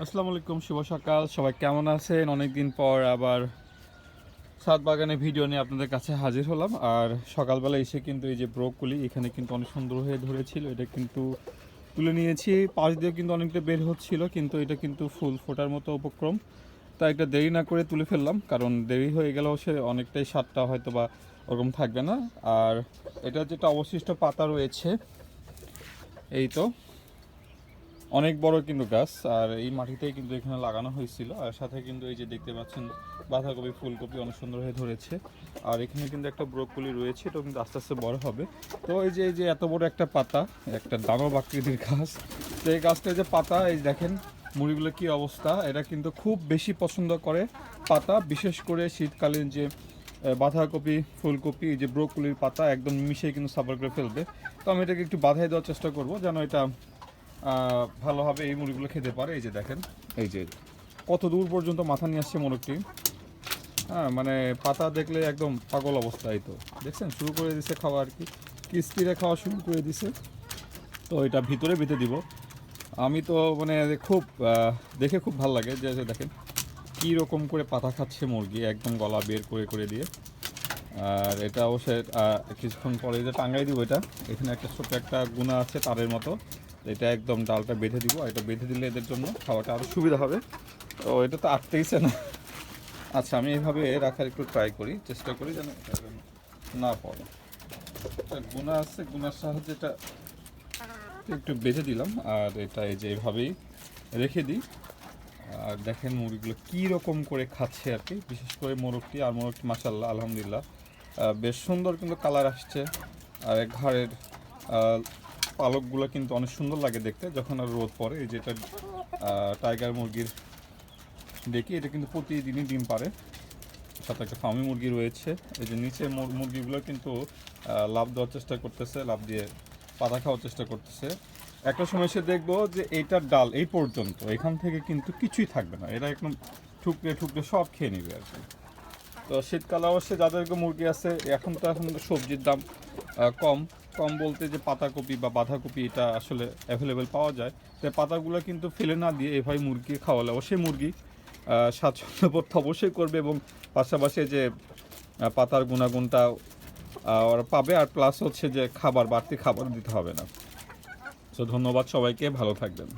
আসসালামু আলাইকুম, শুভ সকাল। সবাই কেমন আছেন? অনেকদিন পর আবার সাত বাগানে ভিডিও নিয়ে আপনাদের কাছে হাজির হলাম। আর সকালবেলা এসে কিন্তু এই যে ব্রোকলি এখানে কিন্তু অনেক সুন্দর হয়ে ধরেছিল। এটা কিন্তু তুলে নিয়েছি। পাশ দিয়ে কিন্তু অনেকটা বের হচ্ছিল, কিন্তু এটা কিন্তু ফুল ফোটার মতো উপক্রম। তাই একটা দেরি না করে তুলে ফেললাম, কারণ দেরি হয়ে গেলেও সে অনেকটাই স্বাদটা হয়তো বা ওরকম থাকবে না। আর এটা যেটা অবশিষ্ট পাতা রয়েছে, এই তো। অনেক বড় কিন্তু গাছ, আর এই মাটিতেই কিন্তু এখানে লাগানো হয়েছিল। আর সাথে কিন্তু এই যে দেখতে পাচ্ছেন, বাঁধাকপি, ফুলকপি অনেক সুন্দর হয়ে ধরেছে। আর এখানে কিন্তু একটা ব্রোকলি রয়েছে, এটাও কিন্তু আস্তে আস্তে বড় হবে। তো এই যে এই যে এত বড় একটা পাতা, একটা দানব আকৃতির গাছ। তো এই গাছটার যে পাতা, এই দেখেন মুড়িগুলো কি অবস্থা। এটা কিন্তু খুব বেশি পছন্দ করে পাতা, বিশেষ করে শীতকালীন যে বাঁধাকপি, ফুলকপি, এই যে ব্রোকলির পাতা, একদম মিশিয়ে কিন্তু সাফার করে ফেলবে। তো আমি এটাকে একটু বাধাই দেওয়ার চেষ্টা করব, যেন এটা ভালোভাবে এই মুরগিগুলো খেতে পারে, এই যে দেখেন, এই যে কত দূর পর্যন্ত মাথা নিয়ে আসছে মোরগটি। হ্যাঁ মানে পাতা দেখলে একদম পাগল অবস্থা এই তো। দেখছেন, শুরু করে দিছে খাওয়া আর কি। কিস্তিরে খাওয়া শুরু করে দিছে। তো এটা ভিতরে বেঁধে দিব। আমি তো মানে খুব দেখে খুব ভালো লাগে যে দেখেন, কী রকম করে পাতা খাচ্ছে মুরগি, একদম গলা বের করে করে দিয়ে। আর এটা অবশ্যই কিছুক্ষণ পরে যে টাঙ্গাই দিব এটা, এখানে একটা ছোট্ট একটা গুণা আছে তারের মতো। এটা একদম ডালটা বেঁধে দিব, এটা বেঁধে দিলে এদের জন্য খাওয়াটা আরও সুবিধা হবে। তো এটা তো আটতেইছে না। আচ্ছা আমি এইভাবে রাখার একটু ট্রাই করি, চেষ্টা করি যেন না পড়ে। একটা গুণা আছে গুণার সাহায্যে এটা একটু বেঁধে দিলাম, আর এটা এই যে এইভাবেই রেখে দিই। আর দেখেন মুরগিগুলো কী রকম করে খাচ্ছে আর কি, বিশেষ করে মোরগটি আর মোরগটি মাসাল্লাহ আলহামদুলিল্লাহ। বেশ সুন্দর কিন্তু কালার আসছে, আর ঘাড়ের পালকগুলো কিন্তু অনেক সুন্দর লাগে দেখতে, যখন আর রোদ পড়ে, এই যেটা টাইগার মুরগির দেখি, এটা কিন্তু প্রতিদিনই ডিম পারে সাথে একটা ফার্মি মুরগি রয়েছে, এই যে নিচে মুর- মুরগিগুলো কিন্তু লাভ দেওয়ার চেষ্টা করতেছে লাভ দিয়ে পাতা খাওয়ার চেষ্টা করতেছে। একটা সময় সে দেখব যে এইটার ডাল এই পর্যন্ত, এখান থেকে কিন্তু কিছুই থাকবে না, এরা একদম ঠুকরে ঠুকরে সব খেয়ে নেবে আর কি। তো শীতকালে অবশ্যই যাদেরকে মুরগি আছে, এখন তো এখন সবজির দাম কম। কম বলতে যে পাতাকপি বা বাঁধাকপি এটা আসলে অ্যাভেলেবেল পাওয়া যায়। তো পাতাগুলো কিন্তু ফেলে না দিয়ে এভাবে মুরগি খাওয়ালে অবশ্যই মুরগি স্বাচ্ছন্দ্য বোধ অবশ্যই করবে এবং পাশাপাশি যে পাতার গুণাগুণটা ওরা পাবে আর প্লাস হচ্ছে যে খাবার, বাড়তি খাবার দিতে হবে না। তো ধন্যবাদ সবাইকে, ভালো থাকবেন।